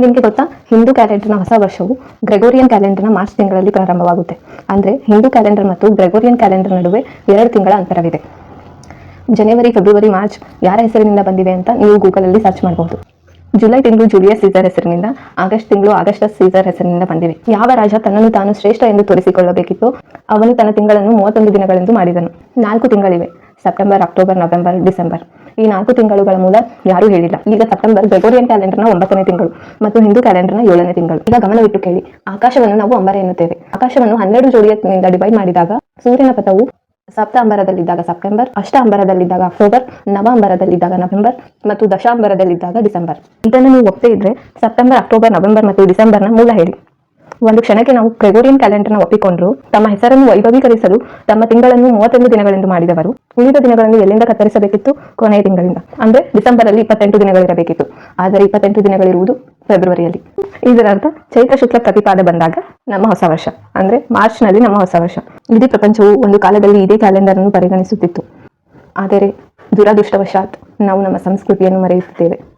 ನಿಮಗೆ ಗೊತ್ತಾ? ಹಿಂದೂ ಕ್ಯಾಲೆಂಡರ್ನ ಹೊಸ ವರ್ಷವು ಗ್ರೆಗೋರಿಯನ್ ಕ್ಯಾಲೆಂಡರ್ನ ಮಾರ್ಚ್ ತಿಂಗಳಲ್ಲಿ ಪ್ರಾರಂಭವಾಗುತ್ತೆ. ಅಂದರೆ ಹಿಂದೂ ಕ್ಯಾಲೆಂಡರ್ ಮತ್ತು ಗ್ರೆಗೋರಿಯನ್ ಕ್ಯಾಲೆಂಡರ್ ನಡುವೆ ಎರಡು ತಿಂಗಳ ಅಂತರವಿದೆ. ಜನವರಿ, ಫೆಬ್ರವರಿ, ಮಾರ್ಚ್ ಯಾರ ಹೆಸರಿನಿಂದ ಬಂದಿವೆ ಅಂತ ನೀವು ಗೂಗಲಲ್ಲಿ ಸರ್ಚ್ ಮಾಡಬಹುದು ಜುಲೈ ತಿಂಗಳು ಜೂಲಿಯಸ್ ಸೀಸರ್ ಹೆಸರಿನಿಂದ, ಆಗಸ್ಟ್ ತಿಂಗಳು ಆಗಸ್ಟ್ ಸೀಸರ್ ಹೆಸರಿನಿಂದ ಬಂದಿವೆ. ಯಾವ ರಾಜ ತನ್ನನ್ನು ತಾನು ಶ್ರೇಷ್ಠ ಎಂದು ತೋರಿಸಿಕೊಳ್ಳಬೇಕಿತ್ತು, ಅವನು ತನ್ನ ತಿಂಗಳನ್ನು ಮೂವತ್ತೊಂದು ದಿನಗಳೆಂದು ಮಾಡಿದನು. ನಾಲ್ಕು ತಿಂಗಳಿವೆ. September, October, November, December. ಈ ನಾಲ್ಕು ತಿಂಗಳುಗಳ ಮೂಲ ಯಾರೂ ಹೇಳಿಲ್ಲ. ಈಗ ಸೆಪ್ಟೆಂಬರ್ ಗ್ರೆಗೋರಿಯನ್ ಕ್ಯಾಲೆಂಡರ್ನ ಒಂಬತ್ತನೇ ತಿಂಗಳು ಮತ್ತು ಹಿಂದೂ ಕ್ಯಾಲೆಂಡರ್ನ ಏಳನೇ ತಿಂಗಳು. ಈಗ ಗಮನವಿಟ್ಟು ಕೇಳಿ. ಆಕಾಶವನ್ನು ನಾವು ಅಂಬರ ಎನ್ನುತ್ತೇವೆ. ಆಕಾಶವನ್ನು ಹನ್ನೆರಡು ಜೋಡಿಯಿಂದ ಡಿವೈಡ್ ಮಾಡಿದಾಗ ಸೂರ್ಯನ ಪಥವು ಸಪ್ತ ಅಂಬರದಲ್ಲಿದ್ದಾಗ ಸೆಪ್ಟೆಂಬರ್ ಅಷ್ಟ ಅಂಬರದಲ್ಲಿದ್ದಾಗ ಅಕ್ಟೋಬರ್ ನವ ಅಂಬರದಲ್ಲಿದ್ದಾಗ ನವೆಂಬರ್ ಮತ್ತು ದಶಾಂಬರದಲ್ಲಿದ್ದಾಗ ಡಿಸೆಂಬರ್. ಇದನ್ನು ನೀವು ಒಪ್ಪದೇ ಇದ್ರೆ ಸೆಪ್ಟೆಂಬರ್, ಅಕ್ಟೋಬರ್, ನವೆಂಬರ್ ಮತ್ತು ಡಿಸೆಂಬರ್ನ ಮೂಲ ಹೇಳಿ. ಒಂದು ಕ್ಷಣಕ್ಕೆ ನಾವು ಗ್ರೆಗೋರಿಯನ್ನ ಒಪ್ಪಿಕೊಂಡ್ರು, ತಮ್ಮ ಹೆಸರನ್ನು ವೈಭವೀಕರಿಸಲು ತಮ್ಮ ತಿಂಗಳನ್ನು ಮೂವತ್ತೊಂದು ದಿನಗಳೆಂದು ಮಾಡಿದವರು. ಉಳಿದ ದಿನಗಳನ್ನು ಎಲ್ಲಿಂದ ಕತ್ತರಿಸಬೇಕಿತ್ತು? ಕೊನೆಯ ತಿಂಗಳಿಂದ. ಅಂದ್ರೆ ಡಿಸೆಂಬರ್ ಅಲ್ಲಿ ಇಪ್ಪತ್ತೆಂಟು ದಿನಗಳಿರಬೇಕಿತ್ತು. ಆದರೆ ಇಪ್ಪತ್ತೆಂಟು ದಿನಗಳಿರುವುದು ಫೆಬ್ರವರಿಯಲ್ಲಿ. ಇದರ ಅರ್ಥ ಚೈತ್ರ ಶುಕ್ಲ ಪ್ರತಿಪಾದ ಬಂದಾಗ ನಮ್ಮ ಹೊಸ ವರ್ಷ. ಅಂದ್ರೆ ಮಾರ್ಚ್ನಲ್ಲಿ ನಮ್ಮ ಹೊಸ ವರ್ಷ. ಇಡೀ ಪ್ರಪಂಚವು ಒಂದು ಕಾಲದಲ್ಲಿ ಇದೇ ಕ್ಯಾಲೆಂಡರ್ ಅನ್ನು ಪರಿಗಣಿಸುತ್ತಿತ್ತು. ಆದರೆ ದುರದೃಷ್ಟವಶಾತ್ ನಾವು ನಮ್ಮ ಸಂಸ್ಕೃತಿಯನ್ನು ಮರೆಯುತ್ತಿದ್ದೇವೆ.